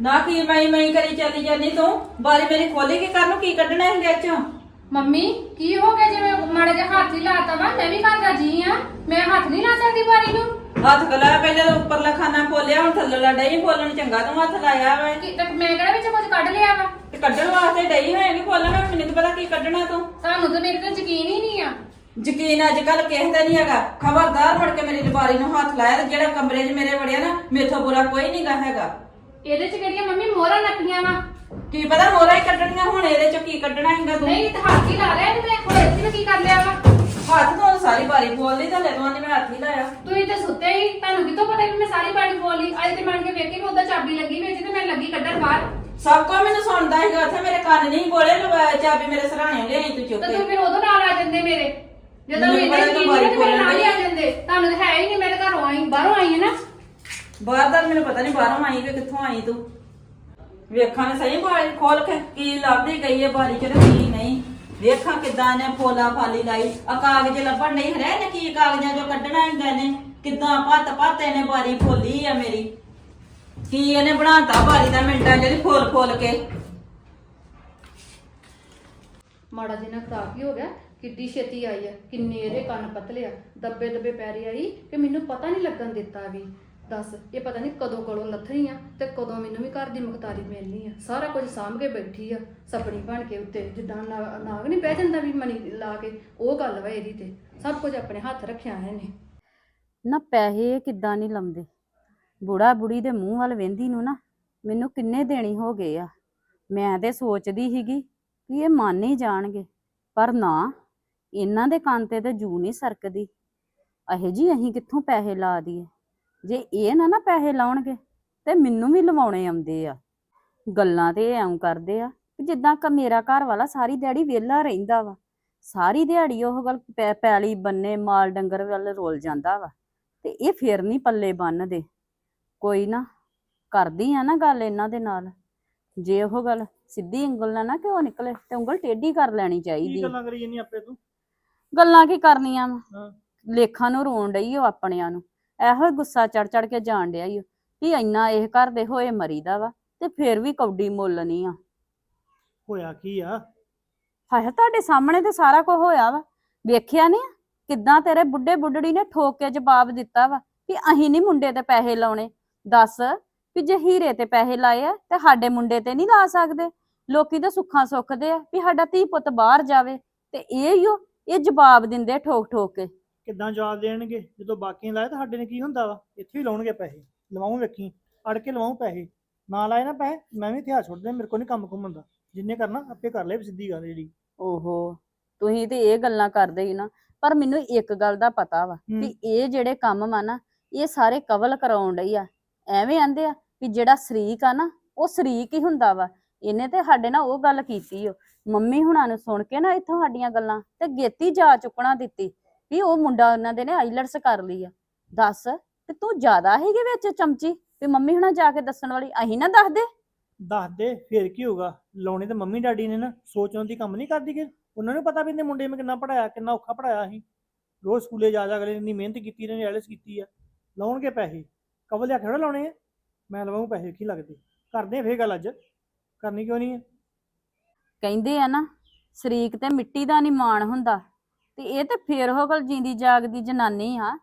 ਨਾ ਕੀ ਮੈਂ ਮੈਂ ਕਰੀ ਚੱਲੀ ਜਾਂਦੀ ਤੂੰ? ਬਾਰੀ ਮੇਰੀ ਖੋਲੀ ਕੇ ਕਰ ਨੂੰ ਕੀ ਕੱਢਣਾ ਹੈ ਵਿੱਚ? ਮੰਮੀ ਕੀ ਹੋ ਗਿਆ ਜਿਵੇਂ ਮਾੜੇ ਜਿਹਾ ਹੱਥ ਹੀ ਲਾਤਾ ਵਾ? ਮੈਂ ਵੀ ਘਰ ਦਾ ਜੀ ਆ। ਮੈਂ ਹੱਥ ਨਹੀਂ ਲਾ ਸਕਦੀ ਬਾਰੀ ਨੂੰ? ਹੱਥ ਗਲਾ ਪਹਿਲਾਂ ਤਾਂ ਉੱਪਰਲਾ ਖਾਨਾ ਖੋਲਿਆ ਹੁਣ ਥੱਲੇ ਡਈ ਖੋਲਣ ਚੰਗਾ ਤੂੰ ਹੱਥ ਲਾਇਆ ਵਾ। ਕਿ ਤੇ ਮੈਂ ਕਿਹੜਾ ਵਿੱਚ ਕੁਝ ਕੱਢ ਲਿਆ ਵਾ? ਤੇ ਕੱਢਣ ਵਾਸਤੇ ਡਈ ਹੋਏਗੀ ਖੋਲਣਾ? ਮੈਨੂੰ ਨੀ ਪਤਾ ਕੀ ਕੱਢਣਾ ਤੂੰ। ਤੁਹਾਨੂੰ ਤਾਂ ਮੇਰੇ ਤੇ ਯਕੀਨ ਹੀ ਨਹੀਂ ਆ। ਯਕੀਨ ਅੱਜ ਕੱਲ ਕਿਸੇ ਦਾ ਨਹੀਂ ਹੈਗਾ। ਖਬਰਦਾਰ ਮੁੜ ਕੇ ਮੇਰੀ ਦੁਬਾਰੀ ਨੂੰ ਹੱਥ ਲਾਇਆ ਤੇ ਜਿਹੜਾ ਕਮਰੇ 'ਚ ਮੇਰੇ ਵੜਿਆ ਨਾ ਮੇਥੋਂ ਬੁਰਾ ਕੋਈ ਨਹੀਂਗਾ ਹੈਗਾ। ਇਹਦੇ ਚ ਕਿਹੜੀਆਂ ਮੰਮੀ ਮੋਹਰਾਂ ਨੱਪੀਆਂ ਵਾ? ਕੀ ਪਤਾ ਮੋਰਾ ਹੀ ਕੱਢਣੀਆਂ ਹੁਣ ਇਹਦੇ 'ਚ ਕੀ ਕੱਢਣਾ ਹੈਗਾ ਤੂੰ? ਨਹੀਂ ਹੱਥ ਹੀ ਲਾ ਲਿਆ ਤੇ ਹੋਰ ਇੱਥੇ ਕੀ ਕਰ ਲਿਆ ਵਾ? ਹੱਥ ਤੋਂ ਸਾਰੀ ਬਾਰੀ ਲਈ ਤਾਂ ਲੈ ਤੂੰ ਆਂਦੀ ਮੈਂ ਹੱਥ ਹੀ ਲਾਇਆ। ਤੁਸੀਂ ਤੇ ਸੁੱਤੇ ਹੀ ਤੁਹਾਨੂੰ ਕਿਤੋਂ ਪਤਾ ਕਿ ਮੈਂ ਸਾਰੀ ਬਾਰੀ ਖੋਲ ਲਈ? ਅੱਜ ਤੇ ਮੰਨ ਕੇ ਵੇਖੀ ਉਹਦਾ ਚਾਬੀ ਲੱਗੀ ਵਿੱਚ ਤੇ ਮੈਂ ਲੱਗੀ ਕੱਢਣ ਬਾਹਰ। ਸਭ ਕੋ ਮੈਨੂੰ ਸੁਣਦਾ ਹੈਗਾ ਉੱਥੇ ਮੇਰੇ ਕੰਨ ਨਹੀਂ ਬੋਲੇ ਲਵਾ- ਚਾਬੀ ਮੇਰੇ ਸਰਾਣੇ ਲਿਆਈ ਤੂੰ ਚੁੱਕ ਤੇ ਕੇ ਫਿਰ ਉਦੋਂ ਨਾਲ ਆ ਜਾਂਦੇ ਮੇਰੇ। ਜਦੋਂ ਮੈਨੂੰ ਮੇਰੇ ਪਤਾ ਬਾਰੀ ਨਹੀਂ ਤੇ ਮੇਰੇ ਖੋਲਣ ਨਾਲ ਹੀ ਆ। ਜਾਂਦੇ ਤੁਹਾਨੂੰ ਤਾਂ ਹੈ ਹੀ ਨਹੀਂ ਮੇਰੇ ਘਰੋਂ ਆਈ ਬਾਹਰੋਂ ਆਈ ਹੈ ਨਾ। ਬਾਹਰ ਦਾ ਮੈਨੂੰ ਪਤਾ ਨਹੀਂ ਬਾਹਰੋਂ ਆਈ ਕਿ ਕਿੱਥੋਂ ਆਈ ਤੂੰ। ਵੇਖਾਂ ਨੇ ਸਹੀ ਬਾਰੀ ਖੋਲ ਕੇ ਕੀ ਲੱਭਦੀ ਗਈ ਹੈ ਬਾਰੀ ਚ ਤੇ ਕੀ ਨਹੀਂ। ਵੇਖਾਂ ਕਿਦਾਂ ਨੇ ਫੋਲਾ ਫਾਲੀ ਲਾਈ। ਆ ਕਾਗਜ਼ ਲੱਭਣ ਨਹੀਂ ਹਰੇ ਨੇ ਕੀ ਕਾਗਜ਼ਾਂ ਚੋਂ ਕੱਢਣਾ ਹੈਗਾ ਨੇ ਕਿਦਾਂ ਪੱਤ ਪੱਤੇ ਨੇ ਬਾਰੀ ਫੋਲੀ ਆ ਮੇਰੀ। ਕੀ ਇਹਨੇ ਬਣਾਤਾ ਬਾਰੀ ਦਾ ਮਿੰਟਾਂ ਜਿਹੜੀ ਫੋਲ ਫੋਲ ਕੇ? ਮਾੜਾ ਜਿਹਾ ਖਰਾਬ ਹੀ ਹੋ ਗਿਆ। ਕਿੱਡੀ ਛੇਤੀ ਆਈ ਆ। ਕਿੰਨੇ ਇਹਦੇ ਕੰਨ ਪਤਲੇ ਆ। ਦੱਬੇ ਦੱਬੇ ਪੈਰੀ ਆਈ ਕਿ ਮੈਨੂੰ ਪਤਾ ਨਹੀਂ ਲੱਗਣ ਦਿੱਤਾ ਵੀ। ਦੱਸ, ਇਹ ਪਤਾ ਨਹੀਂ ਕਦੋਂ ਕੋਲੋਂ ਲੱਥਣੀ ਆ ਤੇ ਕਦੋਂ ਮੈਨੂੰ ਵੀ ਘਰ ਦੀ ਮੁਖਤਾਰੀ ਮਿਲਣੀ ਆ। ਸਾਰਾ ਕੁਝ ਸਾਂਭ ਕੇ ਬੈਠੀ ਆ ਸਪਣੀ ਬਣ ਕੇ ਉੱਤੇ, ਜਿੱਦਾਂ ਨਾ- ਨਾਗ ਨਹੀਂ ਬਹਿ ਜਾਂਦਾ ਵੀ ਮਣੀ ਲਾ ਕੇ, ਉਹ ਗੱਲ ਵਾ ਇਹਦੀ ਤੇ। ਸਭ ਕੁਝ ਆਪਣੇ ਹੱਥ ਰੱਖਿਆ ਇਹਨੇ। ਨਾ ਪੈਸੇ ਕਿੱਦਾਂ ਨਹੀਂ ਲੰਦੇ ਬੁੜਾ ਬੁੜੀ ਦੇ ਮੂੰਹ ਵੱਲ ਵੇਂਦੀ ਨੂੰ ਨਾ, ਮੈਨੂੰ ਕਿੰਨੇ ਦੇਣੀ ਹੋ ਗਏ ਆ। ਮੈਂ ਤੇ ਸੋਚਦੀ ਸੀਗੀ ਕਿ ਇਹ ਮੰਨ ਹੀ ਜਾਣਗੇ, ਪਰ ਨਾ, ਇਹਨਾਂ ਦੇ ਕੰਨ ਤੇ ਤੇ ਜੂ ਨਹੀਂ ਸਰਕਦੀ। ਅਹੇ ਜੀ ਅਸੀਂ ਕਿੱਥੋਂ ਪੈਸੇ ਲਾ ਦਈਏ? ਜੇ ਇਹ ਨਾ ਨਾ ਪੈਸੇ ਲਾਉਣਗੇ ਤੇ ਮੈਨੂੰ ਵੀ ਲਵਾਉਣੇ ਆਉਂਦੇ ਆ। ਗੱਲਾਂ ਤੇ ਐਂ ਕਰਦੇ ਆ ਕਿ ਜਿੱਦਾਂ ਕ ਮੇਰਾ ਘਰ ਵਾਲਾ ਸਾਰੀ ਦਿਹਾੜੀ ਵਿਹਲਾ ਰਹਿੰਦਾ ਵਾ ਸਾਰੀ ਦਿਹਾੜੀ ਉਹ ਗੱਲ ਪੈ- ਪੈਲੀ ਬੰਨੇ ਮਾਲ ਡੰਗਰ ਵੱਲ ਰੋਲ ਜਾਂਦਾ ਵਾ ਤੇ ਇਹ ਫੇਰ ਨਹੀਂ ਪੱਲੇ ਬੰਨਦੇ। ਕੋਈ ਨਾ ਕਰਦੀ ਆ ਨਾ ਗੱਲ ਇਹਨਾਂ ਦੇ ਨਾਲ ਜੇ ਉਹ ਗੱਲ ਸਿੱਧੀ ਉਂਗਲ ਨਾਲ ਨਾ ਕਿਉਂ ਨਿਕਲੇ ਤੇ ਉਂਗਲ ਟੇਢੀ ਕਰ ਲੈਣੀ ਕੀ ਚਾਹੀਦੀ। ਗੱਲਾਂ ਕਰੀ ਜਾਂਦੀ ਆਪੇ ਤੂੰ? ਗੱਲਾਂ ਕੀ ਕਰਨੀਆਂ ਵਾ? ਹਾਂ। ਲੇਖਾਂ ਨੂੰ ਰੋਣ ਡਈ ਉਹ ਆਪਣਿਆਂ ਨੂੰ। ਇਹੋ ਹੀ ਗੁੱਸਾ ਚੜ ਚੜ ਕੇ ਜਾਣ ਡਿਆ ਈ ਓ ਵੀ ਇੰਨਾ ਇਹ ਘਰ ਦੇ ਹੋਏ ਮਰੀਦਾ ਵਾ ਤੇ ਫੇਰ ਵੀ ਕੌਡੀ ਮੁੱਲ ਨਹੀਂ ਆ। ਹੋਇਆ ਕੀ ਆ? ਹਾਏ ਤੁਹਾਡੇ ਸਾਹਮਣੇ ਤੇ ਸਾਰਾ ਕੁਝ ਹੋਇਆ ਵਾ। ਵੇਖਿਆ ਨਹੀਂ ਕਿੱਦਾਂ ਤੇਰੇ ਬੁੱਢੇ ਬੁੱਢੜੀ ਨੇ ਠੋਕ ਕੇ ਜਵਾਬ ਦਿੱਤਾ ਵਾ ਕਿ ਅਹੀਂ ਨਹੀਂ ਮੁੰਡੇ ਤੇ ਪੈਸੇ ਲਾਉਣੇ। ਦੱਸ ਵੀ ਜੇ ਹੀਰੇ ਤੇ ਪੈਸੇ ਲਾਏ ਆ ਤੇ ਸਾਡੇ ਮੁੰਡੇ ਤੇ ਨਹੀਂ ਲਾ ਸਕਦੇ। ਲੋਕੀ ਤਾਂ ਸੁੱਖਾਂ ਸੁੱਖਦੇ ਆ ਵੀ ਸਾਡਾ ਧੀ ਪੁੱਤ ਬਾਹਰ ਜਾਵੇ ਤੇ ਇਹ ਹੀ ਓ ਇਹ ਜਵਾਬ ਦਿੰਦੇ ਠੋਕ ਠੋਕ ਕੇ। ਕਿੱਦਾਂ ਜਵਾਬ ਦੇਣਗੇ? ਜਦੋਂ ਬਾਕੀਆਂ ਲਾਏ ਤਾਂ ਸਾਡੇ ਨੇ ਕੀ ਹੁੰਦਾ ਵਾ? ਇੱਥੇ ਹੀ ਲਾਉਣਗੇ ਪੈਸੇ। ਲਵਾਉਂ ਵੇਖੀ ਅੜ ਕੇ ਲਵਾਉਂ ਪੈਸੇ। ਨਾ ਲਾਏ ਨਾ ਪੈਸੇ ਮੈਂ ਵੀ ਇਤਿਹਾਸ ਛੱਡ ਦੇ ਮੇਰੇ ਕੋਲ ਨਹੀਂ ਕੰਮ ਕੁੰਮ ਹੁੰਦਾ। ਜਿੰਨੇ ਕਰਨਾ ਆਪੇ ਕਰ ਲੈ ਸਿੱਧੀ ਗੱਲ ਜਿਹੜੀ। ਓਹੋ ਤੁਸੀਂ ਤੇ ਇਹ ਗੱਲਾਂ ਕਰਦੇ ਹੀ ਨਾ ਪਰ ਮੈਨੂੰ ਇੱਕ ਗੱਲ ਦਾ ਪਤਾ ਵਾ ਹੂੰ। ਵੀ ਇਹ ਜਿਹੜੇ ਕੰਮ ਵਾ ਨਾ ਇਹ ਸਾਰੇ ਕਵਲ ਕਰਾਉਣ ਡਈ ਆ। ਐਵੇਂ ਆਂਦੇ ਆ ਵੀ ਜਿਹੜਾ ਸ਼ਰੀਕ ਆ ਨਾ ਉਹ ਸ਼ਰੀਕ ਹੀ ਹੁੰਦਾ ਵਾ। ਇਹਨੇ ਤੇ ਸਾਡੇ ਨਾਲ ਉਹ ਗੱਲ ਕੀਤੀ ਓ। ਮੰਮੀ ਹੁਣਾਂ ਨੂੰ ਸੁਣ ਕੇ ਨਾ ਇੱਥੋਂ ਸਾਡੀਆਂ ਗੱਲਾਂ ਤੇ ਗੇਤੀ ਜਾ ਚੁੱਕਣਾ ਦਿੱਤੀ। ਵੀ ਉਹ ਮੁੰਡਾ ਉਹਨਾਂ ਦੇ ਨੇ ਆਈਲਟਸ ਕਰ ਲਈ ਆ। ਦੱਸ ਤੇ ਤੂੰ ਜ਼ਿਆਦਾ ਹੈਗੇ ਵਿੱਚ ਚਮਚੀ? ਵੀ ਮੰਮੀ ਹੁਣਾਂ ਜਾ ਕੇ ਦੱਸਣ ਵਾਲੀ ਅਹੀਂ ਨਾ ਦੱਸ ਦੇ। ਦੱਸ ਦੇ ਫੇਰ ਕੀ ਹੋਊਗਾ? ਲਾਉਣੇ ਤੇ ਮੰਮੀ ਡੈਡੀ ਨੇ ਨਾ ਸੋਚਣ ਦੀ ਕੰਮ ਨਹੀਂ ਕਰਦੀ ਕਿ ਉਹਨਾਂ ਨੂੰ ਪਤਾ ਵੀ ਇਹਨੇ ਮੁੰਡੇ ਨੂੰ ਕਿੰਨਾ ਪੜਾਇਆ ਕਿੰਨਾ ਔਖਾ ਪੜਾਇਆ ਸੀ। ਰੋਜ਼ ਸਕੂਲੇ ਜਾ ਜਾ ਅਗਲੇ ਨੇ ਇੰਨੀ ਮਿਹਨਤ ਕੀਤੀ ਨੇ ਐਲਸ ਕੀਤੀ ਆ। ਲਾਉਣਗੇ ਪੈਸੇ। ਕਵਲ ਲਿਆ ਖੜਾ ਲਾਉਣੇ ਆ? ਮੈਂ ਲਵਾਉਂ ਪੈਸੇ ਕੀ ਲੱਗਦੇ? ਕਰਦੇ ਆ ਫੇਰ ਗੱਲ ਅੱਜ। ਕਰਨੀ ਕਿਉਂ ਨਹੀਂ ਹੈ ਕਹਿੰਦੇ ਆ ਨਾ ਸ਼ਰੀਕ ਤੇ ਮਿੱਟੀ ਦਾ ਨਹੀਂ ਮਾਣ ਹੁੰਦਾ। ਤੇ ਇਹ ਤੇ ਫੇਰ ਉਹ ਗੱਲ ਜਿੰਦੀ ਜਾਗਦੀ ਜਨਾਨੀ ਆ।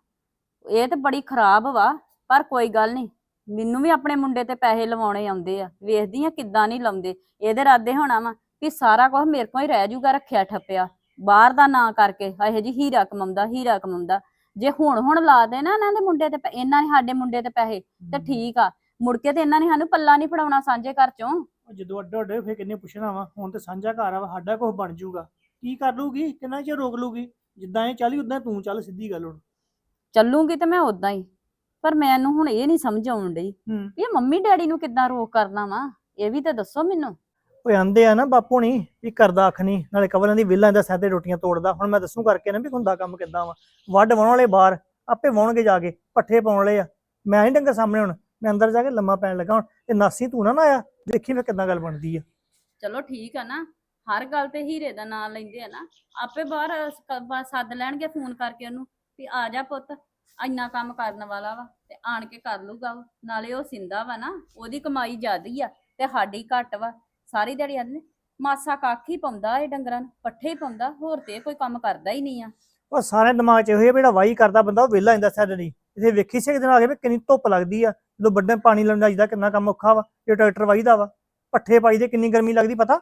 ਇਹ ਤੇ ਬੜੀ ਖਰਾਬ ਵਾ ਪਰ ਕੋਈ ਗੱਲ ਨਹੀਂ ਮੈਨੂੰ ਵੀ ਆਪਣੇ ਮੁੰਡੇ ਤੇ ਪੈਸੇ ਲਵਾਉਣੇ ਆਉਂਦੇ ਆ। ਵੇਖਦੀ ਆ ਕਿੱਦਾਂ ਨਹੀਂ ਲਾਉਂਦੇ ਇਹਦੇ ਇਰਾਦੇ ਹੋਣਾ ਵਾ ਕਿ ਸਾਰਾ ਕੁਝ ਮੇਰੇ ਕੋਲ ਹੀ ਰਹਿ ਜੂਗਾ ਰੱਖਿਆ ਠੱਪਿਆ। ਬਾਹਰ ਦਾ ਨਾਂ ਕਰਕੇ ਇਹੋ ਜੀ ਹੀਰਾ ਕਮਾਉਂਦਾ ਹੀਰਾ ਕਮਾਉਂਦਾ। ਜੇ ਹੁਣ ਹੁਣ ਲਾ ਦੇ ਨਾ ਇਹਨਾਂ ਦੇ ਮੁੰਡੇ ਤੇ ਪੈ- ਇਹਨਾਂ ਨੇ ਸਾਡੇ ਮੁੰਡੇ ਤੇ ਪੈਸੇ ਤੇ ਠੀਕ ਆ ਮੁੜ ਕੇ ਤੇ ਇਹਨਾਂ ਨੇ ਸਾਨੂੰ ਪੱਲਾ ਨਹੀਂ ਫੜਾਉਣਾ ਸਾਂਝੇ ਘਰ ਚੋਂ। ਉਹ ਜਦੋਂ ਅੱਡੋ ਅੱਡੇ ਫੇਰ ਕਿੰਨੇ ਪੁੱਛਣਾ ਵਾ ਹੁਣ ਤੇ ਸਾਂਝਾ ਘਰ ਆ ਵਾ ਸਾਡਾ ਕੁਝ ਬਣ ਜਾਊਗਾ ਕੀ ਕਰ ਲੂਗੀ ਕਿੰਨਾ ਚਿਰ ਰੋਕ ਲੂਗੀ ਜਿੱਦਾਂ ਇਹ ਚੱਲੀ ਉਦਾਂ ਤੂੰ ਚੱਲ ਸਿੱਧੀ ਗੱਲ ਹੁਣ। ਚੱਲੂਗੀ ਤੇ ਮੈਂ ਉਦਾਂ ਹੀ। ਪਰ ਮੈਨੂੰ ਹੁਣ ਇਹ ਨਹੀਂ ਸਮਝ ਆਉਣ ਡਈ ਹੂੰ। ਵੀ ਇਹ ਮੰਮੀ ਡੈਡੀ ਨੂੰ ਕਿੱਦਾਂ ਰੋਕ ਕਰਨਾ ਵਾ? ਇਹ ਵੀ ਤਾਂ ਦੱਸੋ ਮੈਨੂੰ। ਓਏ ਆਂਦੇ ਆ ਨਾ ਬਾਪੂ ਨਹੀਂ ਵੀ ਕਰਦਾ ਅੱਖ ਨਹੀਂ ਨਾਲੇ ਕਵਲਾਂ ਦੀ ਵਿਹਲਾਂ ਦਾ ਸਾਦੇ ਰੋਟੀਆਂ ਤੋੜਦਾ। ਹੁਣ ਮੈਂ ਦੱਸੂ ਕਰਕੇ ਨਾ ਵੀ ਹੁੰਦਾ ਕੰਮ ਕਿੱਦਾਂ ਵਾ। ਵੱਢ ਵਾਉਣ ਵਾਲੇ ਬਾਹਰ ਆਪੇ ਵਾਉਣਗੇ ਜਾ ਕੇ ਪੱਠੇ ਪਾਉਣ ਵਾਲੇ ਆ। ਮੈਂ ਨਹੀਂ ਡੰਗਰ ਸਾਹਮਣੇ ਹੁਣ ਮੈਂ ਅੰਦਰ ਜਾ ਕੇ ਲੰਮਾ ਪੈਣ ਲੱਗਾ ਹੁਣ। ਤੇ ਨਾਸੀ ਤੂੰ ਨਾ ਨਾ ਆਇਆ ਦੇਖੀ ਫਿਰ ਕਿੱਦਾਂ ਗੱਲ ਬਣਦੀ ਆ। ਚਲੋ ਠੀਕ ਆ ਨਾ। ਹਰ ਗੱਲ ਤੇ ਹੀਰੇ ਦਾ ਨਾਂ ਲੈਂਦੇ ਆ ਨਾ, ਆਪੇ ਬਾਹਰ ਸ- ਕ- ਸੱਦ ਲੈਣਗੇ ਫੋਨ ਕਰਕੇ ਉਹਨੂੰ ਵੀ ਆ ਜਾ ਪੁੱਤ, ਇੰਨਾ ਕੰਮ ਕਰਨ ਵਾਲਾ ਵਾ ਤੇ ਆਣ ਕੇ ਕਰ ਲੂਗਾ ਉਹ। ਨਾਲੇ ਉਹ ਸਿੰਦਾ ਵਾ ਨਾ, ਉਹਦੀ ਕਮਾਈ ਜ਼ਿਆਦੀ ਆ ਤੇ ਸਾਡੀ ਘੱਟ ਵਾ, ਸਾਰੀ ਦਿਹਾੜੀ ਆਂਦੇ ਮਾਸਾ ਕੱਖ ਹੀ ਪਾਉਂਦਾ ਇਹ ਡੰਗਰਾਂ ਨੂੰ, ਪੱਠੇ ਹੀ ਪਾਉਂਦਾ, ਹੋਰ ਤੇ ਇਹ ਕੋਈ ਕੰਮ ਕਰਦਾ ਹੀ ਨਹੀਂ ਆ ਉਹ ਸਾਰੇ ਦਿਮਾਗ 'ਚ ਇਹੋ ਹੀ ਆ ਵੀ ਜਿਹੜਾ ਵਾਹੀ ਕਰਦਾ ਬੰਦਾ, ਉਹ ਵਿਹਲਾ ਜਾਂਦਾ ਸੈਲਰੀ ਇਥੇ ਵੇਖੀ ਸੀ ਇੱਕ ਦਿਨ ਆ ਕੇ ਵੀ ਕਿੰਨੀ ਧੁੱਪ ਲੱਗਦੀ ਆ, ਜਦੋਂ ਵੱਡੇ ਪਾਣੀ ਲਾਉਣ ਜਾਈਦਾ ਕਿੰਨਾ ਕੰਮ ਔਖਾ ਵਾ ਜੇ ਟਰੈਕਟਰ ਵਾਹੀਦਾ ਵਾ, ਪੱਠੇ ਪਾਈਦੇ ਕਿੰਨੀ ਗਰਮੀ ਲੱਗਦੀ ਪਤਾ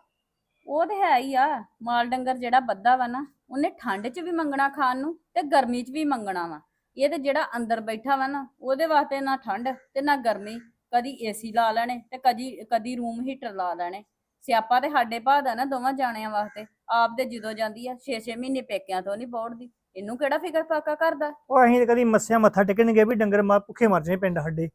ਉਹ ਤੇ ਹੈ ਹੀ ਆ, ਮਾਲ ਡੰਗਰ ਜਿਹੜਾ ਬੱਧਾ ਵਾ ਨਾ, ਉਹਨੇ ਠੰਡ 'ਚ ਵੀ ਮੰਗਣਾ ਖਾਣ ਨੂੰ ਤੇ ਗਰਮੀ 'ਚ ਵੀ ਮੰਗਣਾ ਵਾ। ਇਹ ਤੇ ਜਿਹੜਾ ਅੰਦਰ ਬੈਠਾ ਵਾ ਨਾ, ਉਹਦੇ ਵਾਸਤੇ ਨਾ ਠੰਡ ਤੇ ਨਾ ਗਰਮੀ, ਕਦੀ ਏਸੀ ਲਾ ਲੈਣੇ ਤੇ ਕਦੀ ਕਦੀ ਰੂਮ ਹੀਟਰ ਲਾ ਲੈਣੇ। ਸਿਆਪਾ ਤੇ ਸਾਡੇ ਭਾਅ ਦਾ ਨਾ ਦੋਵਾਂ ਜਾਣਿਆਂ ਵਾਸਤੇ, ਆਪ ਦੇ ਜਦੋਂ ਜਾਂਦੀ ਆ 6-6 ਮਹੀਨੇ ਪੇਕਿਆਂ ਤੋਂ ਨਹੀਂ ਬੋੜਦੀ। ਇਹਨੂੰ ਕਿਹੜਾ ਫਿਕਰ ਫਾਕਾ ਕਰਦਾ? ਉਹ ਅਸੀਂ ਤਾਂ ਕਦੀ ਮੱਸਿਆ ਮੱਥਾ ਟੇਕਣਗੇ ਵੀ ਡੰਗਰ ਮਾ ਭੁੱਖੇ ਮਰ ਜਾਣੇ ਪਿੰਡ ਸਾਡੇ।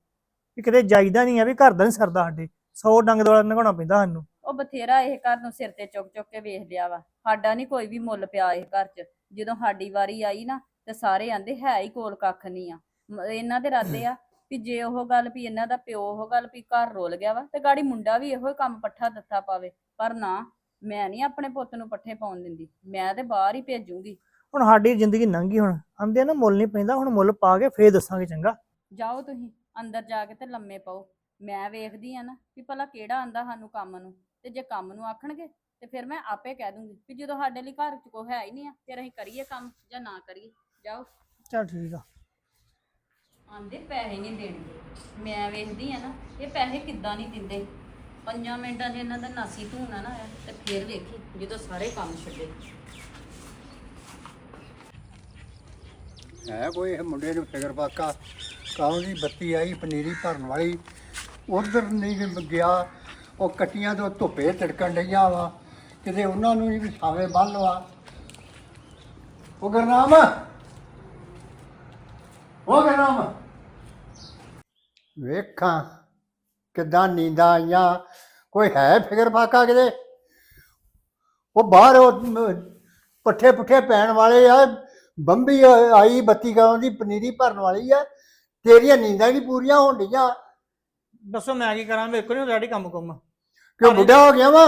ਵੀ ਕਿਤੇ ਜਾਈਦਾ ਨਹੀਂ ਆ ਵੀ ਘਰ ਦਾ ਨਹੀਂ ਸਰਦਾ ਸਾਡੇ। 100 ਡੰਗ ਦੁਆਲਾ ਨਗਾਉਣਾ ਪੈਂਦਾ ਸਾਨੂੰ। ਉਹ ਬਥੇਰਾ ਇਹ ਘਰ ਨੂੰ ਸਿਰ ਤੇ ਚੁੱਕ ਚੁੱਕ ਕੇ ਵੇਖ ਲਿਆ ਵਾ। ਸਾਡਾ ਨਹੀਂ ਕੋਈ ਵੀ ਮੁੱਲ ਪਿਆ ਇਹ ਘਰ 'ਚ। ਜਦੋਂ ਸਾਡੀ ਵਾਰੀ ਆਈ ਨਾ ਤੇ ਸਾਰੇ ਆਂਦੇ ਹੈ ਹੀ ਕੋਲ ਕੱਖ ਨਹੀਂ ਆ। ਮ- ਇਹਨਾਂ ਦੇ ਇਰਾਦੇ ਆ ਵੀ ਜੇ ਉਹ ਗੱਲ ਵੀ ਇਹਨਾਂ ਦਾ ਪਿਓ ਉਹ ਗੱਲ ਵੀ ਘਰ ਰੋਲ ਗਿਆ ਵਾ ਤੇ ਗਾੜੀ ਮੁੰਡਾ ਵੀ ਇਹੋ ਹੀ ਕੰਮ ਪੱਠਾ ਦਿੱਤਾ ਪਾਵੇ। ਪਰ ਨਾ ਮੈਂ ਨਹੀਂ ਆਪਣੇ ਪੁੱਤ ਨੂੰ ਪੱਠੇ ਪਾਉਣ ਦਿੰਦੀ। ਮੈਂ ਤੇ ਬਾਹਰ ਹੀ ਭੇਜੂਗੀ। ਹੁਣ ਸਾਡੀ ਜ਼ਿੰਦਗੀ ਲੰਘੀ ਹੁਣ। ਆਂਦੇ ਆ ਨਾ ਮੁੱਲ ਨਹੀਂ ਪੈਂਦਾ ਹੁਣ ਮੁੱਲ ਪਾ ਕੇ ਫੇਰ ਦੱਸਾਂਗੇ ਚੰਗਾ। ਜਾਓ ਤੁਸੀਂ ਅੰਦਰ ਜਾ ਕੇ ਤੇ ਲੰਮੇ ਪਾਓ। ਮੈਂ ਵੇਖਦੀ ਆ ਨਾ ਵੀ ਭਲਾ ਕਿਹੜਾ ਆਂਦਾ ਸਾਨੂੰ ਕੰਮ ਨੂੰ। ਤੇ ਜੇ ਕੰਮ ਨੂੰ ਆਖਣਗੇ ਤੇ ਫਿਰ ਮੈਂ ਆਪੇ ਕਹਿ ਦੂੰਗੀ ਵੀ ਜਦੋਂ ਸਾਡੇ ਲਈ ਘਰ 'ਚ ਕੋਈ ਹੈ ਹੀ ਨਹੀਂ ਆ ਫਿਰ ਅਸੀਂ ਕਰੀਏ ਕੰਮ ਜਾਂ ਨਾ ਕਰੀਏ। ਜਾਓ। ਚਲ ਠੀਕ ਆ। ਆਂਦੇ ਪੈਸੇ ਨਹੀਂ ਦੇਣਗੇ। ਮੈਂ ਵੇਖਦੀ ਆ ਨਾ ਇਹ ਪੈਸੇ ਕਿੱਦਾਂ ਨਹੀਂ ਦਿੰਦੇ। ਪੰਜਾਂ ਮਿੰਟਾਂ 'ਚ ਇਹਨਾਂ ਦਾ ਨਾਸੀ ਧੂਣਾ ਨਾ ਆਇਆ ਤੇ ਫਿਰ ਵੇਖੀ ਜਦੋਂ ਸਾਰੇ ਕੰਮ ਛੱਡੇ। ਹੈ ਕੋਈ ਇਹ ਮੁੰਡੇ ਨੂੰ ਫਿਕਰ ਫਾਕਾ ਕਾਹੋਂ ਦੀ ਬੱਤੀ ਆਈ ਪਨੀਰੀ ਭਰਨ ਵਾਲੀ? ਉਧਰ ਨਹੀਂ ਗਿਆ ਉਹ ਕੱਟੀਆਂ ਤੋਂ ਧੁੱਪੇ ਤਿੜਕਣ ਡਈਆਂ ਵਾ, ਕਿਤੇ ਉਹਨਾਂ ਨੂੰ ਵੀ ਛਾਵੇਂ ਬੰਨ ਲਵਾ ਉਹ ਗਰਨਾਮ ਉਹ ਗਰਨਾਮ। ਵੇਖਾਂ ਕਿੱਦਾਂ ਨੀਂਦਾਂ ਆਈਆਂ। ਕੋਈ ਹੈ ਫਿਕਰ ਫਾਕਾ ਕਿਤੇ? ਉਹ ਬਾਹਰ ਪੱਠੇ ਪੁੱਠੇ ਪੈਣ ਵਾਲੇ ਆ। ਬੰਬੀ ਆਈ ਬੱਤੀ ਗਾਉਂ ਦੀ, ਪਨੀਰੀ ਭਰਨ ਵਾਲੀ ਆ। ਤੇਰੀਆਂ ਨੀਂਦਾਂ ਨਹੀਂ ਪੂਰੀਆਂ ਹੋਣ ਡੀਆਂ ਦੱਸੋ ਮੈਂ ਕੀ ਕਰਾਂ ਮੇਰੇ ਕੋਲ ਨਹੀਂ ਰੈਡੀ ਕੰਮ ਕੁਮ। ਕਿਉਂ ਬੁੱਢਾ ਹੋ ਗਿਆ ਵਾ?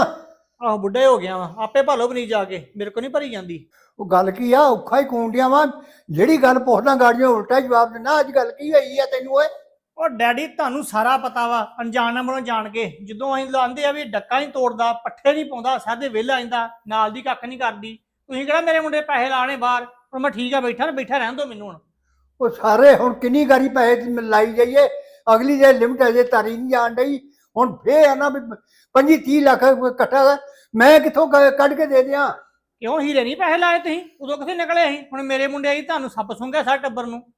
ਆਹੋ ਬੁੱਢਾ ਹੀ ਗਿਆ ਵਾ ਆਪੇ ਭਾਲੋ ਬਣੀ ਜਾ ਕੇ ਮੇਰੇ ਕੋਲ ਨਹੀਂ ਭਰੀ ਜਾਂਦੀ। ਉਹ ਗੱਲ ਕੀ ਆ ਔਖਾ ਹੀ ਕੂੰਡਿਆ ਵਾ। ਜਿਹੜੀ ਗੱਲ ਪੁੱਛਦਾ ਗਾੜੀਆਂ ਉਲਟਾ ਜਵਾਬ ਦਿੰਦਾ ਅੱਜ ਗੱਲ ਕੀ ਹੋਈ ਆ ਤੈਨੂੰ ਓਏ? ਉਹ ਡੈਡੀ ਤੁਹਾਨੂੰ ਸਾਰਾ ਪਤਾ ਵਾ ਅਣਜਾਣ ਨੰਬਰੋਂ ਜਾਣ ਕੇ ਜਦੋਂ ਅਸੀਂ ਲਾਉਂਦੇ ਆ ਵੀ ਡੱਕਾ ਨਹੀਂ ਤੋੜਦਾ ਪੱਠੇ ਨਹੀਂ ਪਾਉਂਦਾ ਸਾਦੇ ਵਿਹਲਾ ਆਂਦਾ ਨਾਲ ਦੀ ਕੱਖ ਨਹੀਂ ਕਰਦੀ। ਤੁਸੀਂ ਕਿਹੜਾ ਮੇਰੇ ਮੁੰਡੇ ਪੈਸੇ ਲਾਣੇ ਬਾਹਰ? ਹੁਣ ਮੈਂ ਠੀਕ ਆ ਬੈਠਾ ਨਾ ਬੈਠਾ ਰਹਿਣ ਦੋ ਮੈਨੂੰ ਹੁਣ। ਉਹ ਸਾਰੇ ਹੁਣ ਕਿੰਨੀ ਗਾਰੀ ਪੈਸੇ ਦੀ ਲਾਈ ਜਾਈਏ? ਅਗਲੀ ਦੇ ਲਿਮਟ ਅਜੇ ਤਾਰੀ ਨਹੀਂ ਜਾਣ ਡਈ ਹੁਣ ਫੇਰ ਆ ਨਾ ਵੀ 25 30 ਲੱਖ ਇਕੱਠਾ ਮੈਂ ਕਿੱਥੋਂ ਕ- ਕੱਢ ਕੇ ਦੇ ਦਿਆਂ? ਕਿਉਂ ਹੀਰੇ ਨਹੀਂ ਪੈਸੇ ਲਾਏ ਤੁਸੀਂ? ਉਦੋਂ ਕਿੱਥੇ ਨਿਕਲੇ ਸੀ ਹੁਣ ਮੇਰੇ ਮੁੰਡੇ ਆਈ ਤੁਹਾਨੂੰ ਸੱਪ ਸੁੰਘਿਆ ਸਾਰੇ ਟੱਬਰ ਨੂੰ।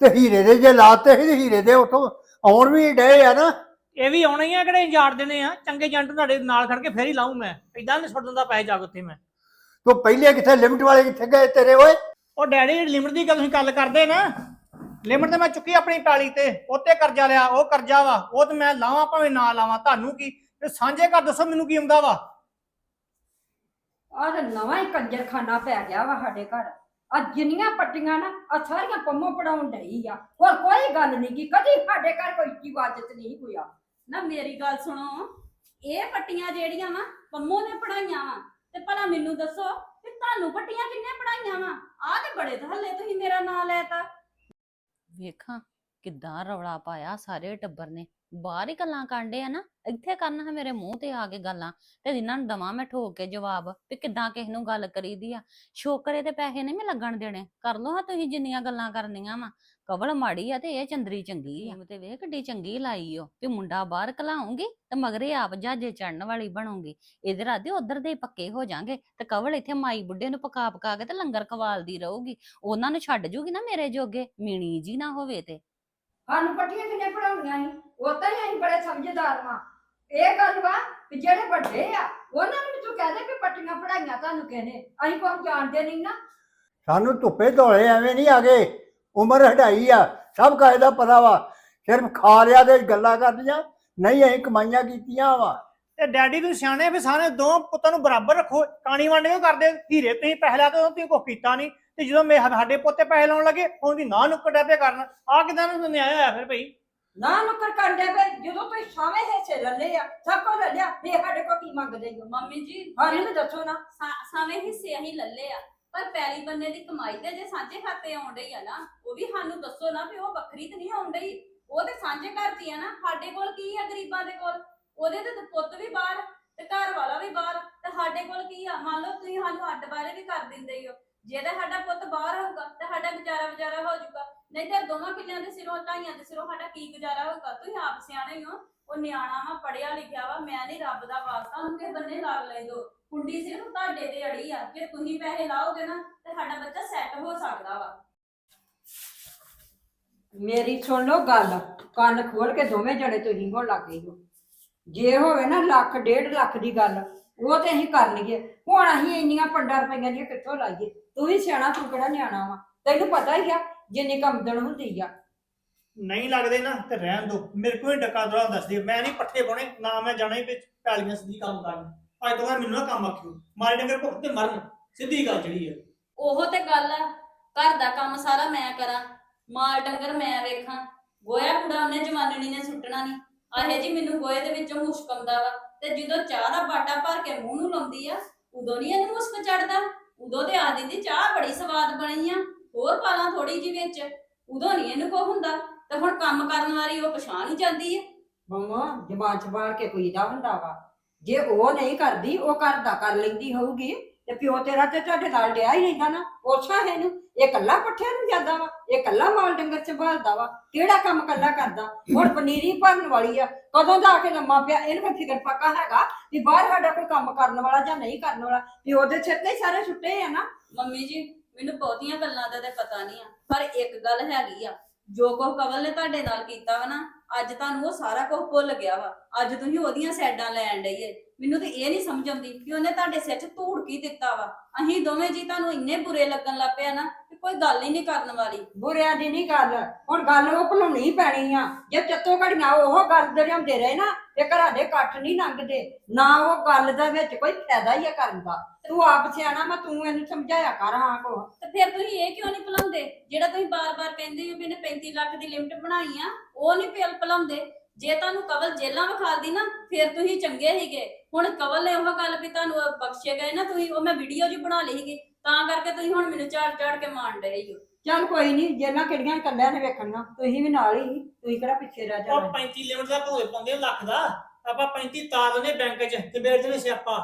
ਤੇ ਹੀਰੇ ਦੇ ਜੇ ਲਾਤੇ ਸੀ ਤੇ ਹੀਰੇ ਦੇ ਉਥੋਂ ਆਉਣ ਵੀ ਡਏ ਆ ਨਾ। ਇਹ ਵੀ ਆਉਣਾ ਹੀ ਆ ਕਿਹੜੇ ਜਾੜ ਦੇਣੇ ਆ? ਚੰਗੇ ਏਜੰਟ ਤੁਹਾਡੇ ਨਾਲ ਖੜ ਕੇ ਫੇਰ ਹੀ ਲਾਉਂ ਮੈਂ। ਇਦਾਂ ਨਹੀਂ ਛੱਡ ਦਿੰਦਾ ਪੈਸੇ ਜਾ ਕੇ ਉੱਥੇ ਮੈਂ। ਤੂੰ ਪਹਿਲੇ ਕਿੱਥੇ ਲਿਮਟ ਵਾਲੇ ਕਿੱਥੇ ਗਏ ਤੇਰੇ ਓਏ? ਉਹ ਡੈਡੀ ਲਿਮਟ ਦੀ ਗੱਲ ਤੁਸੀਂ ਗੱਲ ਕਰਦੇ ਨਾ। ਲਿਮਟ ਤੇ ਮੈਂ ਚੁੱਕੀ ਆਪਣੀ ਟਾਲੀ ਤੇ ਉੱਤੇ ਕਰਜ਼ਾ ਲਿਆ ਉਹ ਕਰਜ਼ਾ ਵਾ ਉਹ ਤੇ ਮੈਂ ਲਾਵਾਂ ਭਾਵੇਂ ਨਾ ਲਾਵਾਂ ਤੁਹਾਨੂੰ ਕੀ? ਤੇ ਸਾਂਝੇ ਘਰ ਦੱਸੋ ਮੈਨੂੰ ਕੀ ਆਉਂਦਾ ਵਾ? ਆਹ ਤਾਂ ਨਵਾਂ ਹੀ ਕੰਜਰਖਾਨਾ ਪੈ ਗਿਆ ਵਾ ਸਾਡੇ ਘਰ। ਆ ਜਿੰਨੀਆਂ ਪੱਟੀਆਂ ਨਾ ਆ ਸਾਰੀਆਂ ਪੰਮੋ ਪੜਾਉਣ ਡਈ ਆ। ਹੋਰ ਕੋਈ ਗੱਲ ਨਹੀਂ ਕੀ ਕਦੀ ਸਾਡੇ ਘਰ ਕੋਈ ਇੱਕੀ ਵਾਜਤ ਨਹੀਂ ਹੋਇਆ। ਨਾ ਮੇਰੀ ਗੱਲ ਸੁਣੋ ਇਹ ਪੱਟੀਆਂ ਜਿਹੜੀਆਂ ਵਾ ਪੰਮੋ ਨੇ ਪੜਾਈਆਂ ਵਾ। ਤੇ ਭਲਾ ਮੈਨੂੰ ਦੱਸੋ ਕਿ ਤੁਹਾਨੂੰ ਪੱਟੀਆਂ ਕਿੰਨੇ ਪੜਾਈਆਂ ਵਾ? ਆਹ ਤੇ ਬੜੇ ਥੱਲੇ ਤੁਸੀਂ ਮੇਰਾ ਨਾਂ ਲੈਤਾ ਵੇਖਾਂ ਕਿੱਦਾਂ ਰੌਲਾ ਪਾਇਆ ਸਾਰੇ ਟੱਬਰ ਨੇ। ਬਾਹਰ ਹੀ ਗੱਲਾਂ ਕਾਂਡੇ ਆ ਨਾ ਇੱਥੇ ਕਰਨ ਹੈ ਮੇਰੇ ਮੂੰਹ ਤੇ ਆ ਕੇ ਗੱਲਾਂ ਤੇ ਜਿਨ੍ਹਾਂ ਨੂੰ ਦਵਾਂ ਮੈਂ ਠੋਕ ਕੇ ਜਵਾਬ ਵੀ ਕਿੱਦਾਂ ਕਿਸ ਨੂੰ ਗੱਲ ਕਰੀਦੀ ਆ। ਸ਼ੋਕਰੇ ਤੇ ਪੈਸੇ ਨਹੀਂ ਮੈਂ ਲੱਗਣ ਦੇਣੇ ਕਰ ਲੋ ਹਾਂ ਤੁਸੀਂ ਜਿੰਨੀਆਂ ਗੱਲਾਂ ਕਰਨੀਆਂ ਵਾ। ਕਵਲ ਮਾੜੀ ਆ ਤੇ ਇਹ ਚੰਦਰੀ ਚੰਗੀ ਆ। ਤੇ ਵੇਖ ਕਿੱਡੀ ਚੰਗੀ ਲਾਈ ਓ ਵੀ ਮੁੰਡਾ ਬਾਹਰ ਕਲਾਉਂਗੀ ਤੇ ਮਗਰੇ ਆਪ ਜਹਾਜੇ ਚੜਨ ਵਾਲੀ ਬਣੂਗੀ। ਇਹਦੇ ਰਾਦੇ ਉਧਰ ਦੇ ਪੱਕੇ ਹੋ ਜਾਾਂਗੇ ਤੇ ਕਵਲ ਇੱਥੇ ਮਾਈ ਬੁੱਢੇ ਨੂੰ ਪਕਾ ਪਕਾ ਕੇ ਤੇ ਲੰਗਰ ਖਵਾਲਦੀ ਰਹੂਗੀ। ਉਹਨਾਂ ਨੂੰ ਛੱਡ ਜੂਗੀ ਨਾ ਮੇਰੇ ਜੋਗੇ ਮੀਣੀ ਜੀ ਨਾ ਹੋਵੇ ਤੇ। ਸਾਨੂੰ ਪੱਟੀਆਂ ਕਿੰਨੇ ਪੜਾਉਣੀਆਂ ਸੀ? ਉਹ ਤਾਂ ਹੀ ਅਸੀਂ ਬੜੇ ਸਮਝਦਾਰ ਵਾਂ। ਇਹ ਗੱਲ ਵਾ ਵੀ ਜਿਹੜੇ ਵੱਡੇ ਆ ਉਹਨਾਂ ਨੂੰ ਵੀ ਤੂੰ ਕਹਦੇ ਵੀ ਪੱਟੀਆਂ ਪੜਾਈਆਂ ਤੁਹਾਨੂੰ ਕਹਿੰਦੇ ਅਸੀਂ ਕੋਈ ਜਾਣਦੇ ਨਹੀਂ ਨਾ। ਸਾਨੂੰ ਧੁੱਪੇ ਧੋਲੇ ਐਵੇਂ ਨਹੀਂ ਆ ਗਏ ਉਮਰ ਹਟਾਈ ਆ ਸਭ ਕਾਇਦਾ ਦਾ ਪਤਾ ਵਾ। ਸਿਰਫ ਖਾ ਲਿਆ ਤੇ ਗੱਲਾਂ ਕਰਦੀਆਂ ਨਹੀਂ ਅਸੀਂ ਕਮਾਈਆਂ ਕੀਤੀਆਂ ਵਾ। ਤੇ ਡੈਡੀ ਨੂੰ ਸਿਆਣੇ ਵੀ ਸਾਰੇ ਦੋ ਪੁੱਤਾਂ ਨੂੰ ਬਰਾਬਰ ਰੱਖੋ। ਕਾਣੀ ਵੰਡ ਕਿਉਂ ਕਰਦੇ ਹੀਰੇ ਤੁਸੀਂ ਪੈਸੇ ਲਾ ਕੇ ਤੁਸੀਂ ਕੁਛ ਕੀਤਾ ਨਹੀਂ। ਤੇ ਜਦੋਂ ਮੈਂ ਸਾਡੇ ਪੁੱਤੇ ਪੈਸੇ ਲਾਉਣ ਲੱਗੇ ਉਹਦੀ ਨਾ ਨੁੱਕੜ ਤੇ ਕਰਨ। ਆ ਕਿਦਾਂ ਨੂੰ ਨਿਆਇਆ ਹੋਇਆ ਫਿਰ ਭਈ? ਨਾ ਨੁੱਕਰ ਕੰਡੇ ਪਏ ਜਦੋਂ ਤੁਸੀਂ ਸਾਵੇਂ ਹਿੱਸੇ ਲੱਲੇ ਆ ਸਭ ਕੁਝ ਲੱਲਿਆ ਫੇਰ ਸਾਡੇ ਕੋਲ ਕੀ ਮੰਗਦੇ ਹੋ? ਮੰਮੀ ਜੀ ਸਾਨੂੰ ਵੀ ਦੱਸੋ ਨਾ। ਸਾ- ਸਾਵੇਂ ਹਿੱਸੇ ਅਸੀਂ ਲੱਲੇ ਆ ਪਰ ਪੈਲੀ ਬੰਨੇ ਦੀ ਕਮਾਈ ਤੇ ਜੇ ਸਾਂਝੇ ਖਾਤੇ ਆਉਣ ਡਈ ਆ ਨਾ ਉਹ ਵੀ ਸਾਨੂੰ ਦੱਸੋ ਨਾ ਵੀ ਉਹ ਵੱਖਰੀ ਤੇ ਨਹੀਂ ਆਉਣ ਡਈ। ਉਹ ਤੇ ਸਾਂਝੇ ਘਰ ਹੀ ਆ ਨਾ ਸਾਡੇ ਕੋਲ ਕੀ ਆ ਗਰੀਬਾਂ ਦੇ ਕੋਲ? ਉਹਦੇ ਤੇ ਤਾਂ ਪੁੱਤ ਵੀ ਬਾਹਰ ਤੇ ਘਰ ਵਾਲਾ ਵੀ ਬਾਹਰ ਤੇ ਸਾਡੇ ਕੋਲ ਕੀ ਆ? ਮੰਨ ਲਓ ਤੁਸੀਂ ਸਾਨੂੰ ਅੱਡ ਬਾਰੇ ਵੀ ਕਰ ਦਿੰਦੇ ਹੋ। ਜੇ ਤਾਂ ਸਾਡਾ ਪੁੱਤ ਬਾਹਰ ਹੋਊਗਾ, ਤੇ ਸਾਡਾ ਗੁਜ਼ਾਰਾ ਵਿਚਾਰਾ ਹੋ ਜਾਊਗਾ। ਨਹੀਂ ਤਾਂ ਦੋਵਾਂ ਕਿੱਲਿਆਂ ਦੇ ਸਿਰੋਂ, ਢਾਈਆਂ ਦੇ ਸਿਰੋਂ ਸਾਡਾ ਕੀ ਗੁਜ਼ਾਰਾ ਹੋਊਗਾ? ਤੁਸੀਂ ਆਪ ਸਿਆਣੇ ਹੋ ਉਹ ਨਿਆਣਾ ਵਾ ਪੜਿਆ ਲਿਖਿਆ ਵਾ, ਮੈਂ ਨਹੀਂ ਰੱਬ ਦਾ ਵਾਸਤਾ ਉਹਨੂੰ ਕਿਸੇ ਬੰਨੇ ਲੱਗ ਲੈ ਦੋ। ਕੁੰਡੀ ਸਿਰਫ ਤੁਹਾਡੇ ਤੇ ਅੜੀ ਆ। ਜੇ ਤੁਸੀਂ ਪੈਸੇ ਲਾਓਗੇ ਨਾ, ਤੇ ਸਾਡਾ ਬੱਚਾ ਸੈੱਟ ਹੋ ਸਕਦਾ ਵਾ। ਮੇਰੀ ਸੁਣ ਲਓ ਗੱਲ। ਕੰਨ ਖੋਲ ਕੇ ਦੋਵੇਂ ਜਣੇ ਤੁਸੀਂ ਹੋਣ ਲੱਗ ਗਏ ਹੋ। ਜੇ ਹੋਵੇ ਨਾ ਲੱਖ, ਡੇਢ ਲੱਖ ਦੀ ਗੱਲ। ਉਹ ਤੇ ਅਸੀਂ ਕਰ ਲਈਏ। ਹੁਣ ਅਸੀਂ ਇੰਨੀਆਂ ਪੰਡਾਂ ਰੁਪਈਆਂ ਦੀਆਂ ਕਿੱਥੋਂ ਲਾਈਏ? ਤੂੰ ਵੀ ਸਿਆਣਾ ਤੂੰ ਕਿਹੜਾ ਨਿਆਣਾ ਵਾ? ਤੈਨੂੰ ਪਤਾ ਹੀ ਆ ਜਿੰਨੀ ਕਮਦਣ ਹੁੰਦੀ ਆ। ਨਹੀਂ ਲੱਗਦੇ ਨਾ ਤੇ ਰਹਿਣ ਦੋ। ਮੇਰੇ ਕੋਲ ਹੀ ਡੱਕਾ ਦਰਾ ਦੱਸਦੀ ਮੈਂ ਨਹੀਂ ਪੱਠੇ ਪਾਉਣੇ ਨਾ ਮੈਂ ਜਾਣਾ ਹੀ ਵਿੱਚ ਪੈਲੀਆਂ ਸਿੱਧੀ ਕੰਮ ਕਰਨ। ਅੱਜ ਤੋਂ ਬਾਅਦ ਮੈਨੂੰ ਨਾ ਕੰਮ ਆਖਿਓ। ਮਾਰੇ ਡੰਗਰ ਭੁੱਖ ਤੇ ਮਰਨ। ਸਿੱਧੀ ਗੱਲ ਜਿਹੜੀ ਹੈ ਉਹ ਤੇ ਗੱਲ ਆ। ਘਰ ਦਾ ਕੰਮ ਸਾਰਾ ਮੈਂ ਕਰਾਂ। ਮਾਲ ਡੰਗਰ ਮੈਂ ਵੇਖਾਂ। ਗੋਇਆ ਕੂੜਾ ਉਹਨੇ ਜਵਾਨਣੀ ਨੇ ਸੁੱਟਣਾ ਨਹੀਂ ਆਹੇ ਜੀ ਮੈਨੂੰ ਗੋਏ ਦੇ ਵਿੱਚੋਂ ਮੁਸ਼ਕ ਆਉਂਦਾ ਵਾ। ਤੇ ਜਦੋਂ ਚਾਹ ਦਾ ਬਾਟਾ ਭਰ ਕੇ ਮੂੰਹ ਨੂੰ ਲਾਉਂਦੀ ਆ, ਉਦੋਂ ਨਹੀਂ ਇਹਨੂੰ ਮੁਸ਼ਕ ਚੜਦਾ ਉਦੋਂ ਤੇ ਆ ਦਿੰਦੀ ਚਾਹ ਬੜੀ ਸਵਾਦ ਬਣੀ ਆ, ਹੋਰ ਪਾਲਾਂ ਥੋੜੀ ਜਿਹੀ ਵਿੱਚ। ਉਦੋਂ ਨਹੀਂ ਇਹਨੂੰ ਕੋ ਹੁੰਦਾ। ਤੇ ਹੁਣ ਕੰਮ ਕਰਨ ਵਾਲੀ ਉਹ ਪਛਾਣ ਹੀ ਜਾਂਦੀ ਹੈ ਮੰਮਾ ਜ਼ਬਾਨ ਛਬਾੜ ਕੇ ਕੋਈ ਦਾ ਹੁੰਦਾ ਵਾ। ਜੇ ਉਹ ਨਹੀਂ ਕਰਦੀ, ਉਹ ਘਰ ਦਾ ਕਰ ਲੈਂਦੀ ਹੋਊਗੀ। ਤੇ ਪਿਓ ਤੇਰਾ ਤੇ ਤੁਹਾਡੇ ਨਾਲ ਡਿਆ ਹੀ ਰਹਿੰਦਾ ਨਾ, ਪੁੱਛਾ ਇਹਨੂੰ, ਇਹ ਕੱਲਾ ਪੱਠਿਆਂ ਨੂੰ ਜਾਂਦਾ ਵਾ, ਇਹ ਕੱਲਾ ਮਾਲ ਡੰਗਰ ਸੰਭਾਲਦਾ ਵਾ, ਕਿਹੜਾ ਕੰਮ ਕੱਲਾ ਕਰਦਾ? ਹੁਣ ਪਨੀਰੀ ਭਰਨ ਵਾਲੀ ਆ, ਕਦੋਂ ਦਾ ਆ ਕੇ ਲੰਮਾ ਪਿਆ, ਇਹਨੂੰ ਕੋਈ ਫਿਕਰ ਪੱਕਾ ਹੈਗਾ ਵੀ ਬਾਹਰ ਸਾਡਾ ਕੋਈ ਕੰਮ ਕਰਨ ਵਾਲਾ ਜਾਂ ਨਹੀਂ ਕਰਨ ਵਾਲਾ ਪਿਓ ਦੇ ਸਿਰ ਤੇ ਹੀ ਸਾਰੇ ਛੁੱਟੇ ਆ ਨਾ। ਮੰਮੀ ਜੀ, ਮੈਨੂੰ ਬਹੁਤੀਆਂ ਗੱਲਾਂ ਦਾ ਤੇ ਪਤਾ ਨਹੀਂ ਆ, ਪਰ ਇੱਕ ਗੱਲ ਹੈਗੀ ਆ ਜੋ ਕੁਝ ਕਵਲ ਨੇ ਤੁਹਾਡੇ ਨਾਲ ਕੀਤਾ ਵਾ ਨਾ, ਅੱਜ ਤੁਹਾਨੂੰ ਉਹ ਸਾਰਾ ਕੁਝ ਭੁੱਲ ਗਿਆ ਵਾ। ਅੱਜ ਤੁਸੀਂ ਉਹਦੀਆਂ ਸਾਈਡਾਂ ਲੈਣ ਡਈਏ ਮੈਨੂੰ ਤੇ ਇਹ ਨਹੀਂ ਸਮਝ ਆਉਂਦੀ ਕਿ ਉਹਨੇ ਤੁਹਾਡੇ ਸਿਰ 'ਚ ਧੂੜ ਕੀ ਦਿੱਤਾ ਵਾ। ਅਸੀਂ ਦੋਵੇਂ ਜੀ ਤੁਹਾਨੂੰ ਇੰਨੇ ਬੁਰੇ ਲੱਗਣ ਲੱਗ ਪਿਆ ਨਾ ਕਿ ਕੋਈ ਗੱਲ ਹੀ ਨਹੀਂ ਕਰਨ ਵਾਲੀ। ਬੁਰਿਆਂ ਦੀ ਨਹੀਂ ਗੱਲ। ਹੁਣ ਗੱਲ ਉਹ ਭੁਲਾਉਣੀ ਪੈਣੀ ਆ। ਜੇ ਚੱਤੋ ਘੜੀਆਂ ਉਹ ਗੱਲ ਦਰਿਆਉਂਦੇ ਰਹੇ ਨਾ, ਤੇ ਘਰਾਂ ਦੇ ਕੱਟ ਨਹੀਂ ਲੰਘਦੇ। ਨਾ ਉਹ ਗੱਲ ਦਾ ਵਿੱਚ ਕੋਈ ਫਾਇਦਾ ਹੀ ਆ ਕਰਨ ਦਾ। ਤੂੰ ਆਪ ਸਿਆਣਾ ਮੈਂ ਤੂੰ ਇਹਨੂੰ ਸਮਝਾਇਆ ਕਰ ਹਾਂ ਕੋ ਤੇ ਫਿਰ ਤੁਸੀਂ ਇਹ ਕਿਉਂ ਨਹੀਂ ਭੁਲਾਉਂਦੇ? ਜਿਹੜਾ ਤੁਸੀਂ ਬਾਰ-ਬਾਰ ਕਹਿੰਦੇ ਹੋ ਵੀ ਇਹਨੇ 35 ਲੱਖ ਦੀ ਲਿਮਟ ਬਣਾਈ ਆ ਉਹ ਨਹੀਂ ਪਿਲ ਭੁਲਾਉਂਦੇ। ਜੇ ਤੁਹਾਨੂੰ ਕਵਲ ਜੇਲਾਂ ਵਿਖਾਲਦੀ ਨਾ ਫਿਰ ਤੁਸੀਂ ਚੰਗੇ ਸੀਗੇ। ਹੁਣ ਕਵਲ ਨੇ ਉਹ ਗੱਲ ਵੀ ਤੁਹਾਨੂੰ ਬਖਸ਼ੇ ਗਏ ਨਾ ਤੁਸੀਂ ਉਹ ਮੈਂ ਵੀਡੀਓ ਜੀ ਬਣਾ ਲਈ ਸੀਗੀ। ਤਾਂ ਕਰਕੇ ਤੁਸੀਂ ਹੁਣ ਮੈਨੂੰ ਝਾੜ ਝਾੜ ਕੇ ਮਾਰਨ ਡਏ ਹੋ ਚੱਲ ਕੋਈ ਨਹੀਂ ਜੇ ਨਾ ਕਿਹੜੀਆਂ ਕੱਲਿਆਂ ਨੇ ਵੇਖਣੀਆਂ। ਤੁਸੀਂ ਵੀ ਨਾਲ ਹੀ ਤੁਸੀਂ ਕਿਹੜਾ ਪਿੱਛੇ ਰਹਿ ਉਹ ਜਾਣਾ। 35 ਲਿਮਟ ਦਾ ਭੋਏ ਪਾਉਂਦੇ ਆ ਲੱਖ ਦਾ? ਆਪਾਂ 35 ਤਾਰ ਦਿੰਦੇ ਬੈਂਕ 'ਚ ਤੇ ਮੇਰੇ ਤੇ ਸਿਆਪਾ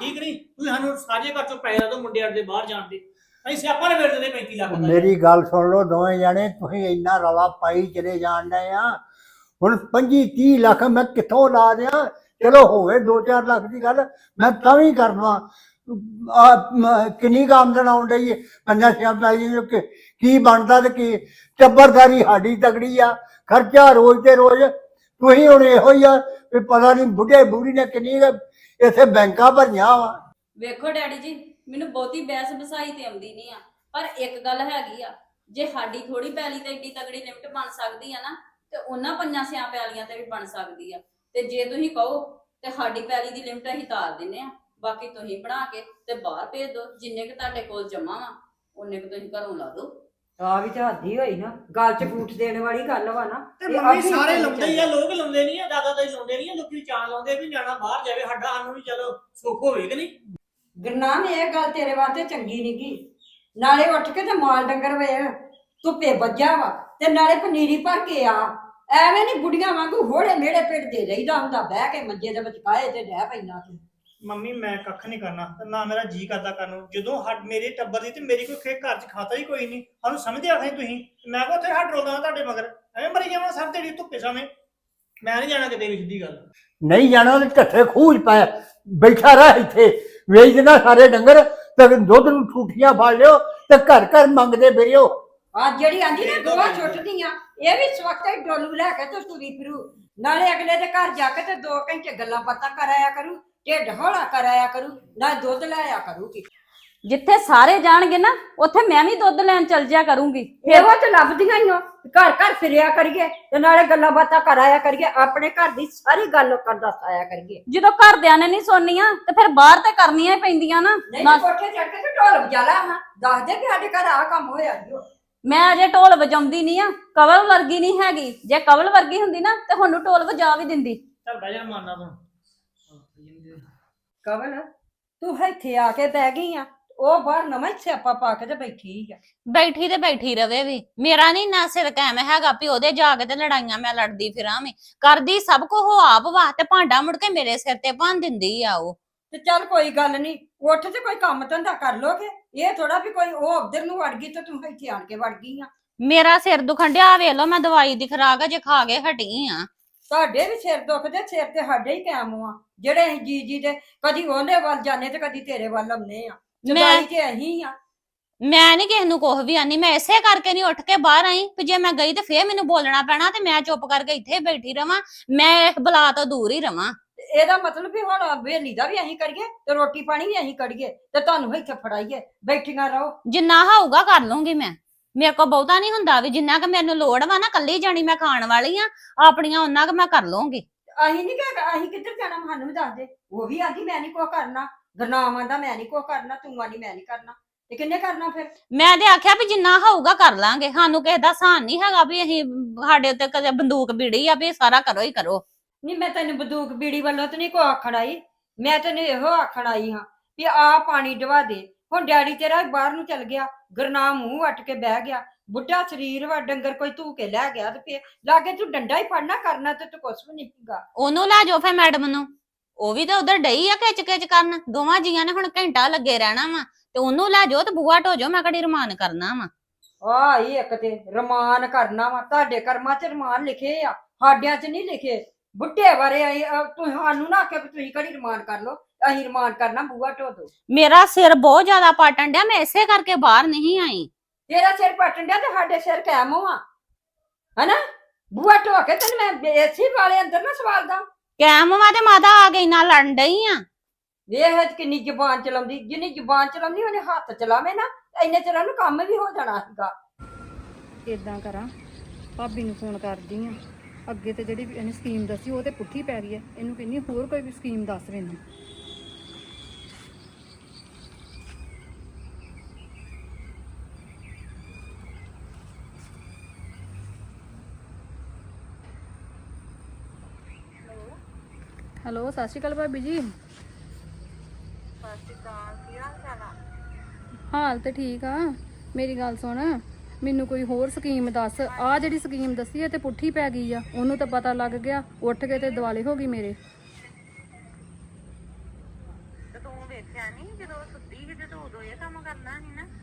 ਠੀਕ ਨਹੀਂ? ਤੁਸੀਂ ਸਾਨੂੰ ਸਾਂਝੇ ਘਰ ਚੋਂ ਪੈਸੇ ਦੋ ਮੁੰਡੇ ਅੱਡੇ ਬਾਹਰ ਜਾਣ ਦੇ। ਅਸੀਂ ਸਿਆਪਾ ਨੇ ਮੇਰੇ ਦੇ 35 ਲੱਖ ਦਾ। ਮੇਰੀ ਗੱਲ ਸੁਣ ਲਓ ਦੋਵੇਂ ਜਾਣੇ ਤੁਸੀਂ ਇੰਨਾ ਰੌਲਾ ਪਾਈ ਚਲੇ ਜਾਣ ਡਏ ਆ। ਹੁਣ 25 30 ਲੱਖ ਮੈਂ ਕਿੱਥੋਂ ਲਾ ਦਿਆਂ? ਚਲੋ ਹੋਵੇ 2-4 ਲੱਖ ਦੀ ਗੱਲ ਮੈਂ ਤਾਂ ਵੀ ਕਰਨਾ ਆ ਕਿੰਨੀ ਕੁ ਆਮਦਨ ਆਉਣ ਡਈ ਹੈ ਪੰਜਾਂ ਪੈਲੀ ਨੂੰ ਕਿ- ਕੀ ਬਣਦਾ ਤੇ ਕੀ? ਟੱਬਰਦਾਰੀ ਸਾਡੀ ਤਗੜੀ ਆ। ਖਰਚਾ ਰੋਜ਼ ਤੇ ਰੋਜ਼ ਤੁਸੀਂ ਹੁਣ ਇਹੋ ਹੀ ਆ ਵੀ ਪਤਾ ਨਹੀਂ ਬੁੱਢੇ ਬੁੜੀ ਨੇ ਕਿੰਨੀ ਕੁ ਇੱਥੇ ਬੈਂਕਾਂ ਭਰੀਆਂ ਵਾ। ਵੇਖੋ ਡੈਡੀ ਜੀ, ਮੈਨੂੰ ਬਹੁਤੀ ਬਹਿਸ ਬਸਾਈ ਤੇ ਆਉਂਦੀ ਨਹੀਂ ਆ। ਪਰ ਇੱਕ ਗੱਲ ਹੈਗੀ ਆ, ਜੇ ਸਾਡੀ ਥੋੜੀ ਪੈਲੀ ਤੇ ਏਡੀ ਤਗੜੀ ਲਿਮਟ ਬਣ ਸਕਦੀ ਆ ਨਾ, ਤੇ ਉਹਨਾਂ ਪੰਜਾਂ ਸਿਆਂ ਪੈਲੀਆਂ ਤੇ ਵੀ ਬਣ ਸਕਦੀ ਆ। ਤੇ ਜੇ ਤੁਸੀਂ ਕਹੋ, ਤੇ ਸਾਡੀ ਪੈਲੀ ਦੀ ਲਿਮਟ ਅਸੀਂ ਤਾਰ ਦਿੰਨੇ ਆ। ਬਾਕੀ ਤੁਸੀਂ ਬਣਾ ਕੇ ਤੇ ਬਾਹਰ ਭੇਜ ਦਿਓ, ਜਿੰਨੇ ਕੁ ਤੁਹਾਡੇ ਕੋਲ ਜਮਾ ਵਾ, ਉਹਨੇ ਕੁ ਤੁਸੀਂ ਘਰੋਂ ਲਾ ਦਿਓ। ਆ ਵੀ ਤਾਂ ਹੱਦੀ ਹੋਈ ਨਾ। ਗੱਲ ਚ ਫੂਟ ਦੇਣ ਵਾਲੀ ਗੱਲ ਵਾ ਨਾ। ਤੇ ਮੰਮੀ ਸਾਰੇ ਲਾਉਂਦੇ ਹੀ ਆ ਲੋਕ ਲਾਉਂਦੇ ਨਹੀਂ ਆ ਜ਼ਿਆਦਾ ਤਾਂ ਲਾਉਂਦੇ ਨਹੀਂ ਆ ਲੋਕੀ ਚਾਹ ਲਾਉਂਦੇ ਵੀ ਨਿਆਣਾ ਬਾਹਰ ਜਾਵੇ ਸਾਡਾ ਸਾਨੂੰ ਵੀ ਚਲੋ ਸੁੱਖ ਹੋਵੇ ਕਿ ਨਹੀਂ? ਗੁਰਨਾਮ ਇਹ ਗੱਲ ਤੇਰੇ ਵਾਸਤੇ ਚੰਗੀ ਨਹੀਂਗੀ ਨਾਲੇ ਉੱਠ ਕੇ ਤੇ ਮਾਲ ਡੰਗਰ ਵੇ ਧੁੱਪੇ ਵੱਜਾ ਵਾ ਤੇ ਨਾਲੇ ਪਨੀਰੀ ਭਰ ਕੇ ਆ। ਐਵੇਂ ਨਹੀਂ ਬੁੜੀਆਂ ਵਾਂਗੂ ਹੋੜੇ ਮੇੜੇ ਪਿੱਟ ਦੇ ਰਹੀਦਾ ਹੁੰਦਾ ਬਹਿ ਕੇ ਮੰਜੇ ਦੇ ਵਿੱਚ ਕਾਏ ਤੇ ਡਹਿ ਪੈਣਾ ਤੂੰ। ਮੰਮੀ ਮੈਂ ਕੱਖ ਨਹੀਂ ਕਰਨਾ ਤੇ ਨਾ ਮੇਰਾ ਜੀ ਕਰਦਾ ਕਰਨ ਨੂੰ। ਜਦੋਂ ਹੱਡ ਮੇਰੇ ਟੱਬਰ ਦੀ ਤੇ ਮੇਰੀ ਕੋਈ ਖੇ ਘਰ 'ਚ ਖਾਤਾ ਹੀ ਕੋਈ ਨਹੀਂ। ਸਾਨੂੰ ਸਮਝਦੇ ਆਖੇ ਤੁਸੀਂ। ਮੈਂ ਕਿਹਾ ਉੱਥੇ ਹੱਡ ਰੋਦਾ ਤੁਹਾਡੇ ਮਗਰ। ਐਵੇਂ ਮਰੀ ਜਾਵਾਂ ਸਭ ਤੇਰੀ ਧੁੱਪੇ ਸਾਵੇਂ ਮੈਂ ਨਹੀਂ ਜਾਣਾ ਕਿਤੇ ਵੀ ਸਿੱਧੀ ਗੱਲ। ਨਹੀਂ ਜਾਣਾ ਤੇ ਢੱਠੇ ਖੂਜ ਪੈ ਬੈਠਾ ਰਹਿ ਇੱਥੇ। ਵੇਚ ਦੇਣਾ ਸਾਰੇ ਡੰਗਰ ਤੇ ਦੁੱਧ ਨੂੰ ਠੂਠੀਆਂ ਫੜ ਲਿਓ ਤੇ ਘਰ ਘਰ ਮੰਗਦੇ ਫਿਰਿਓ। ਆ ਜਿਹੜੀ ਆਂਦੀ ਨਾ ਹੈ। ਛੁੱਟਦੀਆਂ ਇਹ ਵੀ ਹੀ ਡੋਲੂ ਲੈ ਕੇ ਤੇ ਤੁਰੀ ਫਿਰੂ। ਨਾਲੇ ਅਗਲੇ ਦੇ ਘਰ ਜਾ ਕੇ ਤੇ 2 ਘੰਟੇ ਗੱਲਾਂ ਬਾਤਾਂ ਕਰਾਇਆ ਕਰੂ। ਢਿੱਡ ਹੌਲਾ ਕਰਾਇਆ ਕਰੂ ਨਾ ਦੁੱਧ ਲਾਇਆ ਕਰੂਗੀ। ਜਿੱਥੇ ਸਾਰੇ ਜਾਣਗੇ ਨਾ ਉੱਥੇ ਮੈਂ ਵੀ ਦੁੱਧ ਲੈਣ ਚੱਲ ਜਿਆ ਕਰੂੰਗੀ। ਇਹੋ ਤੇ ਲੱਭਦੀਆਂ ਹੀ ਹੋ ਘਰ ਘਰ ਫਿਰਿਆ ਕਰੀਏ ਤੇ ਨਾਲੇ ਗੱਲਾਂ ਬਾਤਾਂ ਕਰਾਇਆ ਕਰੀਏ ਆਪਣੇ ਘਰ ਦੀ ਸਾਰੀ ਗੱਲ ਕਰਦਾ ਸਾਇਆ ਕਰੀਏ। ਜਦੋਂ ਘਰਦਿਆਂ ਨੇ ਨਹੀਂ ਸੁਣਨੀਆਂ ਤੇ ਫਿਰ ਬਾਹਰ ਤੇ ਕਰਨੀਆਂ ਹੀ ਪੈਂਦੀਆਂ ਨਾ। ਨਹੀਂ ਨਾ- ਤੇ ਕੋਠੇ ਚੜ ਕੇ ਤੇ ਢੋਲ ਵਜਾ ਲਾ ਹਾਂ ਦੱਸ ਦੇ ਕਿ ਸਾਡੇ ਘਰ ਆ ਕੰਮ ਹੋਇਆ ਜੀ ਮੈਂ ਅਜੇ ਢੋਲ ਵਜਾਉਂਦੀ ਨਹੀਂ ਆ ਕਵਲ ਵਰਗੀ ਨਹੀਂ ਹੈਗੀ। ਜੇ ਕਵਲ ਵਰਗੀ ਹੁੰਦੀ ਨਾ ਤੇ ਹੁਣ ਢੋਲ ਵਜਾ ਵੀ ਦਿੰਦੀ। ਚੱਲ ਬਹਿ ਜਾ ਮਾਰਨਾ ਤੂੰ। ਕਵਲ ਤੂੰ ਇੱਥੇ ਆ ਕੇ ਬਹਿ ਗਈ ਆ ਉਹ ਬਾਹਰ ਨਵਾਂ ਹੀ ਸਿਆਪਾ ਪਾ ਕੇ ਤੇ ਬੈਠੀ ਆ। ਬੈਠੀ ਤੇ ਬੈਠੀ ਰਵੇ ਵੀ ਮੇਰਾ ਨਹੀਂ ਨਾ ਸਿਰ ਕਾਇਮ ਹੈਗਾ ਵੀ ਉਹਦੇ ਜਾ ਕੇ ਤੇ ਲੜਾਈਆਂ ਮੈਂ ਲੜਦੀ ਫਿਰਾਂ ਵੀ ਕਰਦੀ ਸਭ ਕੋ ਉਹ ਆਪ ਵਾ ਤੇ ਭਾਂਡਾ ਮੁੜ ਕੇ ਮੇਰੇ ਸਿਰ ਤੇ ਭੰਨ ਦਿੰਦੀ ਆ ਉਹ। ਤੇ ਚੱਲ ਕੋਈ ਗੱਲ ਨਹੀਂ ਉੱਠ ਤੇ ਕੋਈ ਕੰਮ ਧੰਦਾ ਕਰ ਲੋਗੇ ਇਹ ਥੋੜਾ ਵੀ ਕੋਈ ਉਹ ਉਧਰ ਨੂੰ ਵੜ ਗਈ ਤੇ ਤੂੰ ਇੱਥੇ ਆਣ ਕੇ ਵੜ ਗਈ ਆ। ਮੇਰਾ ਸਿਰ ਦੁਖਣ ਡਿਆ ਵੇਖ ਲੋ ਮੈਂ ਦਵਾਈ ਦੀ ਖਰਾਕ ਜੇ ਖਾ ਕੇ ਹਟੀ ਆ। ਤੁਹਾਡੇ ਵੀ ਸਿਰ ਦੁਖਦੇ ਸਿਰ ਤੇ ਸਾਡੇ ਹੀ ਕਾਇਮ ਆ। ਜਿਹੜੇ ਅਸੀਂ ਜੀ ਜੀ ਦੇ ਕਦੀ ਉਹਦੇ ਵੱਲ ਜਾਂਦੇ ਤੇ ਕਦੀ ਤੇਰੇ ਵੱਲ ਆਉਂਦੇ ਆ। ਮੈਂ ਜਦਾਈ ਤੇ ਅਸੀਂ ਆ। ਮੈਂ ਨਹੀਂ ਕਿਸੇ ਨੂੰ ਕੁਝ ਵੀ ਆਨੀ ਮੈਂ ਇਸੇ ਕਰਕੇ ਨਹੀਂ ਉੱਠ ਕੇ ਬਾਹਰ ਆਈ ਵੀ ਜੇ ਮੈਂ ਗਈ ਤੇ ਫੇਰ ਮੈਨੂੰ ਬੋਲਣਾ ਪੈਣਾ ਤੇ ਮੈਂ ਚੁੱਪ ਕਰਕੇ ਇੱਥੇ ਬੈਠੀ ਰਵਾਂ ਮੈਂ ਇਸ ਬਲਾ ਤੋਂ ਦੂਰ ਹੀ ਰਵਾਂ। ਇਹਦਾ ਮਤਲਬ ਵੀ ਹੁਣ ਵੇਲੀ ਦਾ ਵੀ ਅਸੀਂ ਕਰੀਏ ਤੇ ਰੋਟੀ ਪਾਣੀ ਵੀ ਅਸੀਂ ਕਰੀਏ ਤੇ ਤੁਹਾਨੂੰ ਇੱਥੇ ਫੜਾਈਏ ਬੈਠੀਆਂ ਰਹੋ। ਜਿੰਨਾ ਹੋਊਗਾ ਕਰ ਲੂੰਗੀ ਮੈਂ। ਮੇਰੇ ਕੋ ਬਹੁਤਾ ਨਹੀਂ ਹੁੰਦਾ ਵੀ ਜਿੰਨਾ ਕਿ ਮੈਨੂੰ ਲੋੜ ਵਾ ਨਾ ਕੱਲੀ ਜਾਣੀ ਮੈਂ ਖਾਣ ਵਾਲੀ ਆ ਆਪਣੀਆਂ ਉਹਨਾਂ ਕਿ ਮੈਂ ਕਰ ਲੂੰਗੀ ਅਸੀਂ ਨਹੀਂ ਕਿ ਅਸੀਂ ਕਿੱਧਰ ਜਾਣਾ ਸਾਨੂੰ ਵੀ ਦੱਸ ਦੇ। ਉਹ ਵੀ ਆਂਦੀ ਮੈਂ ਨਹੀਂ ਕੋ ਕਰਨਾ ਗਰਨਾਮ ਆਂਦਾ ਮੈਂ ਨਹੀਂ ਕੋ ਕਰਨਾ ਤੂੰ ਆਂਦੀ ਮੈਂ ਨਹੀਂ ਕਰਨਾ। ਤੇ ਕਿੰਨੇ ਕਰਨਾ ਫਿਰ? ਮੈਂ ਤੇ ਆਖਿਆ ਵੀ ਜਿੰਨਾ ਹੋਊਗਾ ਕਰ ਲਾਂਗੇ ਸਾਨੂੰ ਕਿਸੇ ਦਾ ਸਾਨ ਨਹੀਂ ਹੈਗਾ ਵੀ ਅਸੀਂ ਸਾਡੇ ਉੱਤੇ ਕਦੇ ਬੰਦੂਕ ਬਿੜੀ ਆ ਵੀ ਸਾਰਾ ਕਰੋ ਹੀ ਕਰੋ। ਨਹੀਂ ਮੈਂ ਤੈਨੂੰ ਬੰਦੂਕ ਬੀੜੀ ਵੱਲੋਂ ਤੇ ਨਹੀਂ ਕੋ ਆਖਣ ਆਈ। ਮੈਂ ਤੈਨੂੰ ਇਹੋ ਆਖਣ ਆਈ ਹਾਂ ਵੀ ਆ ਪਾਣੀ ਡਵਾ ਦੇ। ਹੁਣ ਡੈਡੀ ਤੇਰਾ ਬਾਹਰ ਨੂੰ ਚਲ ਗਿਆ ਗਰਨਾਮ ਮੂੰਹ ਵੱਟ ਕੇ ਬਹਿ ਗਿਆ ਬੁੱਢਾ ਸਰੀਰ ਵਾ ਡੰਗਰ ਕੋਈ ਧੂ ਕੇ ਲੈ ਗਿਆ ਤੇ ਫੇਰ ਲਾਗੇ ਤੂੰ ਡੰਡਾ ਹੀ ਫੜਨਾ ਕਰਨਾ ਤੇ ਤੂੰ ਕੁਛ ਵੀ ਨਹੀਂ ਸੀਗਾ ਉਹਨੂੰ ਲੈ ਜਾਓ ਫੇ ਮੈਡਮ ਨੂੰ। ਉਹ ਵੀ ਤਾਂ ਉਧਰ ਡਈ ਆ ਖਿੱਚ ਖਿੱਚ ਕਰਨ। ਦੋਵਾਂ ਜੀਆਂ ਨੇ ਹੁਣ ਘੰਟਾ ਲੱਗੇ ਰਹਿਣਾ ਵਾ ਤੇ ਉਹਨੂੰ ਲੈ ਜਾਓ ਤੇ ਬੂਆ ਢੋ ਜਾਓ ਮੈਂ ਕੜੀ ਰਮਾਨ ਕਰਨਾ ਵਾ। ਆ ਹੀ ਇੱਕ ਤੇ ਰਮਾਨ ਕਰਨਾ ਵਾ ਤੁਹਾਡੇ ਕਰਮਾਂ 'ਚ ਰਮਾਨ ਲਿਖੇ ਆ ਸਾਡਿਆਂ 'ਚ ਨਹੀਂ ਲਿਖੇ। ਬੁੱਢੇ ਬਾਰੇ ਆਈ ਤੂੰ ਸਾਨੂੰ ਨਾ ਆਖਿਆ ਵੀ ਤੁਸੀਂ ਕਿਹੜੀ ਰਮਾਨ ਕਰ ਲੋ ਅਸੀਂ ਰਮਾਨ ਕਰਨਾ ਬੂਆ ਢੋ ਦੋ। ਮੇਰਾ ਸਿਰ ਬਹੁਤ ਜ਼ਿਆਦਾ ਪਾਟਣ ਡਿਆ ਮੈਂ ਇਸੇ ਕਰਕੇ ਬਾਹਰ ਨਹੀਂ ਆਈ। ਤੇਰਾ ਸਿਰ ਪਟਣ ਡਿਆ ਤੇ ਸਾਡੇ ਸਿਰ ਕਾਇਮ ਹੋਆ। ਹਨਾ? ਬੂਆ ਢੋ ਕੇ ਤੈਨੂੰ ਮੈਂ ਏਸੀ ਵਾਲੇ ਅੰਦਰ ਨਾ ਸਵਾਲਦਾ ਕੈਮ ਵਾ ਤੇ ਮਾਤਾ ਆ ਗਈ ਨਾਲ ਲੜਨ ਡਈ ਆ। ਵੇਖ ਕਿੰਨੀ ਜ਼ੁਬਾਨ ਚਲਾਉਂਦੀ ਜਿੰਨੀ ਜ਼ੁਬਾਨ ਚਲਾਉਂਦੀ ਉਹਨੇ ਹੱਥ ਚਲਾਵੇ ਨਾ ਇੰਨੇ ਚਿਰ ਨੂੰ ਕੰਮ ਵੀ ਹੋ ਜਾਣਾ ਸੀਗਾ। ਇਦਾਂ ਕਰਾਂ ਭਾਬੀ ਨੂੰ ਫੋਨ ਕਰਦੀ ਆ। ਅੱਗੇ ਤੇ ਜਿਹੜੀ ਇਹਨੇ ਸਕੀਮ ਦੱਸੀ ਉਹ ਤੇ ਪੁੱਠੀ ਪੈ ਗਈ ਆ ਇਹਨੂੰ ਕਹਿੰਦੀ ਹੋਰ ਕੋਈ ਵੀ ਸਕੀਮ ਦੱਸ ਮੈਨੂੰ। ਹੈਲੋ ਸਤਿ ਸ਼੍ਰੀ ਅਕਾਲ ਭਾਬੀ ਜੀ। ਹਾਲ ਤੇ ਠੀਕ ਆ। ਮੇਰੀ ਗੱਲ ਸੁਣ ਮੈਨੂੰ ਕੋਈ ਹੋਰ ਸਕੀਮ ਦੱਸ। ਆ ਜਿਹੜੀ ਸਕੀਮ ਦੱਸੀ ਹੈ ਤੇ ਪੁੱਠੀ ਪੈ ਗਈ ਆ ਉਹਨੂੰ ਤਾਂ ਪਤਾ ਲੱਗ ਗਿਆ ਉੱਠ ਕੇ ਤੇ ਦਿਵਾਲੇ ਹੋ ਗਈ ਮੇਰੇ।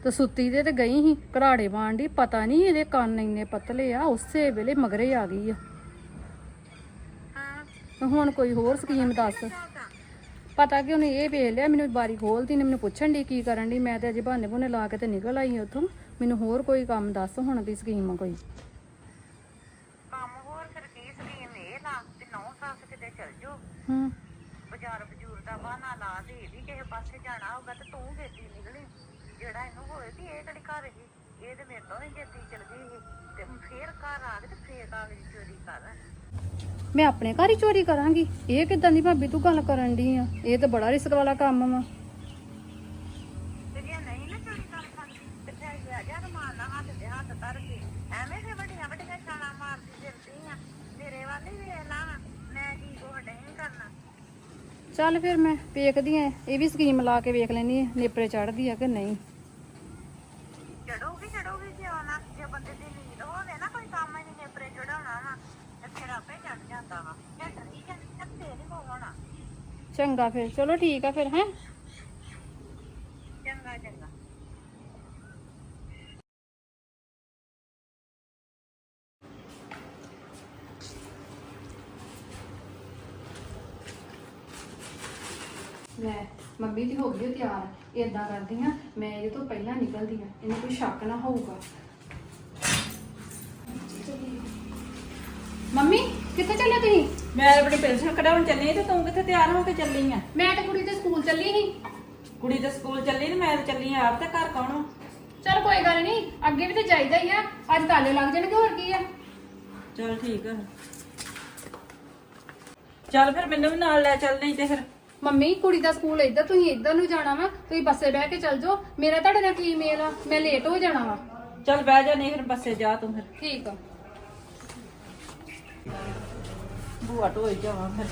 ਤੇ ਸੁੱਤੀ ਦੇ ਤੇ ਗਈ ਸੀ ਘਰਾੜੇ ਵਾਂਡੀ ਪਤਾ ਨਹੀਂ ਇਹਦੇ ਕੰਨ ਇੰਨੇ ਪਤਲੇ ਆ ਉਸੇ ਵੇਲੇ ਮਗਰੇ ਆ ਗਈ ਆ। ਹੁਣ ਕੋਈ ਹੋਰ ਸਕੀਮ ਦੱਸ। ਪਤਾ ਕਿ ਉਹਨੇ ਇਹ ਵੇਖ ਲਿਆ ਮੈਨੂੰ ਬਾਰੀ ਖੋਲਦੀ ਨੇ ਮੈਨੂੰ ਪੁੱਛਣ ਦੀ ਕੀ ਕਰਨ ਦੀ ਮੈਂ ਤੇ ਅਜੇ ਬਹਾਨੇ ਬੁਨੇ ਲਾ ਕੇ ਤੇ ਨਿਕਲ ਆਈ ਉੱਥੋਂ। ਮੈਨੂੰ ਹੋਰ ਕੋਈ ਕੰਮ ਦੱਸ ਹੁਣ ਦੀ ਸਕੀਮ ਕੋਈ। ਕੰਮ ਹੋਰ ਫਿਰ ਕੀ ਸਕੀਮ ਇਹ ਲਾ ਤੇ ਨੌ ਸੱਸ ਕਿਤੇ ਚਲ ਜਾਓ ਹੂੰ। ਬਾਜ਼ਾਰ ਬਜੂਰ ਦਾ ਬਹਾਨਾ ਲਾ ਦੇ ਵੀ ਕਿਸੇ ਪਾਸੇ ਜਾਣਾ ਹੋਊਗਾ ਤੇ ਤੂੰ ਛੇਤੀ ਨਿਕਲੀ। ਜਿਹੜਾ ਇਹਨੂੰ ਹੋਏ ਵੀ ਇਹ ਕਿਹੜੀ ਘਰ ਸੀ? ਇਹ ਤੇ ਮੇਰੇ ਤੋਂ ਵੀ ਛੇਤੀ ਚਲ ਗਈ ਤੇ ਫੇਰ ਘਰ ਆ ਕੇ ਤੇ ਫੇਰ ਕਾਗਜ਼ ਚੋਰੀ ਕਰ। ਮੈਂ ਆਪਣੇ ਘਰ ਹੀ ਚੋਰੀ ਕਰਾਂਗੀ। ਇਹ ਕਿਦਾਂ ਦੀ ਭਾਬੀ ਤੂੰ ਗੱਲ ਕਰਨ ਦੀ ਆ? ਇਹ ਤਾਂ ਬੜਾ ਰਿਸਕ ਵਾਲਾ ਕੰਮ ਵਾ। ਜੇ ਜਾ ਜਾ ਚੱਲ ਫਿਰ ਮੈਂ ਵੇਖਦੀ ਆ ਇਹ ਵੀ ਸਕੀਮ ਲਾ ਕੇ ਵੇਖ ਲੈਣੀ ਆ ਨੇਪਰੇ ਚੜਦੀ ਆ ਕਿ ਨਹੀਂ। ਚੜੂਗੀ ਚੜੂਗੀ ਕਿਉਂ ਨਾ ਜੇ ਬੰਦੇ ਦੀ ਨੀਂਦ ਹੋਵੇ ਨਾ ਕੋਈ ਕੰਮ ਨਹੀਂ ਨੇਪਰੇ ਚੜਾਉਣਾ ਵਾ। ਫਿਰ ਆਪੇ ਚੜ ਜਾਂਦਾ ਵਾ। ਜੇ ਡਰੀ ਜਾਂਦੀ ਤਾਂ ਫੇਰ ਹੀ ਹੋਣਾ ਚੰਗਾ ਫਿਰ ਚਲੋ ਠੀਕ ਆ ਫਿਰ ਹੈ? ਚੰਗਾ ਚੰਗਾ। ਮੈਂ ਮੰਮੀ ਦੀ ਹੋ ਗਈ ਆ ਤਿਆਰ। ਏਦਾਂ ਕਰਦੀ ਆ ਮੈਂ ਇਹਦੇ ਤੋਂ ਪਹਿਲਾਂ ਨਿਕਲਦੀ ਆ। ਇਹਨੂੰ ਕੋਈ ਸ਼ੱਕ ਨਾ ਹੋਊਗਾ। ਮੰਮੀ ਕਿੱਥੇ ਚੱਲੇ ਤੁਸੀਂ? ਮੈਂ ਆਪਣੀ ਪੈਨਸ਼ਨ ਕਢਾਉਣ ਚੱਲੀ ਤੇ ਤੂੰ ਕਿੱਥੇ ਤਿਆਰ ਹੋ ਕੇ ਚੱਲੀ ਆ? ਮੈਂ ਤੇ ਕੁੜੀ ਦੇ ਸਕੂਲ ਚੱਲੀ ਸੀ। ਕੁੜੀ ਦੇ ਸਕੂਲ ਚੱਲੀ ਤੇ ਮੈਂ ਤਾਂ ਚੱਲੀ ਆਂ ਆਪ ਤੇ ਘਰ ਕੌਣ ਆ? ਚਲ ਕੋਈ ਗੱਲ ਨਹੀਂ ਅੱਗੇ ਵੀ ਤੇ ਚਾਹੀਦਾ ਹੀ ਆ ਅੱਜ ਤਾਲੇ ਲੱਗ ਜਾਣਗੇ ਹੋਰ ਕੀ ਆ? ਚੱਲ ਠੀਕ ਆ। ਚੱਲ ਫਿਰ ਮੈਨੂੰ ਵੀ ਨਾਲ ਲੈ ਚੱਲ ਨਹੀਂ ਤੇ ਫਿਰ। ਮੰਮੀ ਕੁੜੀ ਦਾ ਸਕੂਲ ਇੱਧਰ ਤੁਸੀਂ ਇੱਧਰ ਨੂੰ ਜਾਣਾ ਵਾ ਤੁਸੀਂ ਬੱਸੇ ਬਹਿ ਕੇ ਚੱਲ ਜਾਓ। ਮੇਰਾ ਤੁਹਾਡੇ ਨਾਲ ਕੀ ਮੇਲ ਆ? ਮੈਂ ਲੇਟ ਹੋ ਜਾਣਾ ਵਾ। ਚੱਲ ਬਹਿ ਜਾ ਨਹੀਂ ਫਿਰ ਬੱਸੇ ਜਾ ਤੂੰ ਫਿਰ। ਠੀਕ ਆ। ਬੂਆ ਢੋਈ ਜਾਵਾਂ ਫਿਰ।